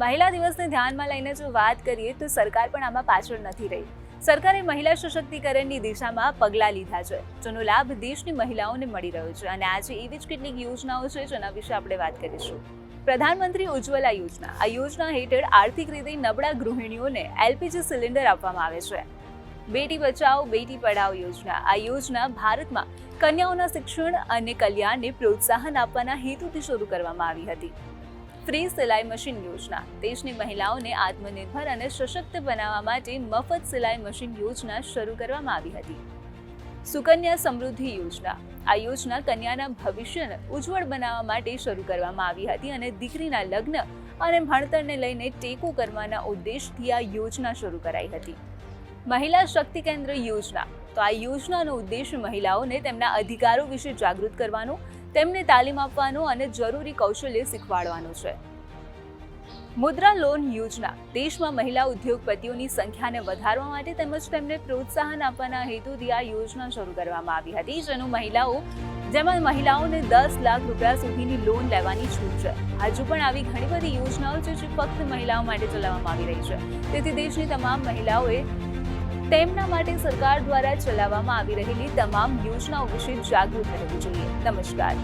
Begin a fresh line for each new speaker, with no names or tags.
મહિલા દિવસને ધ્યાનમાં લઈને જો વાત કરીએ તો સરકાર પણ આમાં પાછળ નથી રહી. સરકારે મહિલા સશક્તિકરણની દિશામાં પગલાં લીધા છે, જેનો લાભ દેશની મહિલાઓને મળી રહ્યો છે. અને આજે એવી જ કેટલીક યોજનાઓ છે, જેના વિશે આપણે વાત કરીશું. પ્રધાનમંત્રી ઉજ્જવલા યોજના. આ યોજના હેઠળ આર્થિક રીતે નબળા ગૃહિણીઓને એલપીજી સિલિન્ડર આપવામાં આવે છે. બેટી બચાવો બેટી પઢાઓ યોજના. આ યોજના ભારતમાં કન્યાઓના શિક્ષણ અને કલ્યાણને પ્રોત્સાહન આપવાના હેતુથી શરૂ કરવામાં આવી હતી. ફ્રી સિલાઈ મશીન યોજના. દેશની મહિલાઓને આત્મનિર્ભર અને સશક્ત બનાવવા માટે મફત સિલાઈ મશીન યોજના શરૂ કરવામાં આવી હતી. સુકન્યા સમૃદ્ધિ યોજના. આ યોજના કન્યાના ભવિષ્યને ઉજ્જવળ બનાવવા માટે શરૂ કરવામાં આવી હતી અને દીકરીના લગ્ન અને ભણતરને લઈને ટેકો કરવાના ઉદ્દેશથી આ યોજના શરૂ કરાઈ હતી. મહિલા શક્તિ કેન્દ્ર યોજના. તો આ યોજનાનો ઉદ્દેશ મહિલાઓને તેમના અધિકારો વિશે જાગૃત કરવાનો તેમને તાલીમ આપવાનો અને જરૂરી કૌશલ્ય શીખવાડવાનો છે. મુદ્રા લોન યોજના દેશમાં મહિલા ઉદ્યોગપતિઓની સંખ્યાને વધારવા માટે તેમજ તેમને પ્રોત્સાહન આપવાના હેતુથી આ યોજના શરૂ કરવામાં આવી હતી, જેનું મહિલાઓ, જેમાં મહિલાઓને દસ લાખ રૂપિયા સુધીની લોન લેવાની છૂટ છે. હજુ પણ આવી ઘણી બધી યોજનાઓ છે, જે ફક્ત મહિલાઓ માટે ચલાવવામાં આવી રહી છે. તેથી દેશની તમામ મહિલાઓએ તેમના માટે સરકાર દ્વારા ચલાવવામાં આવી રહેલી તમામ યોજનાઓ વિશે જાગૃત રહેવું જોઈએ. નમસ્કાર.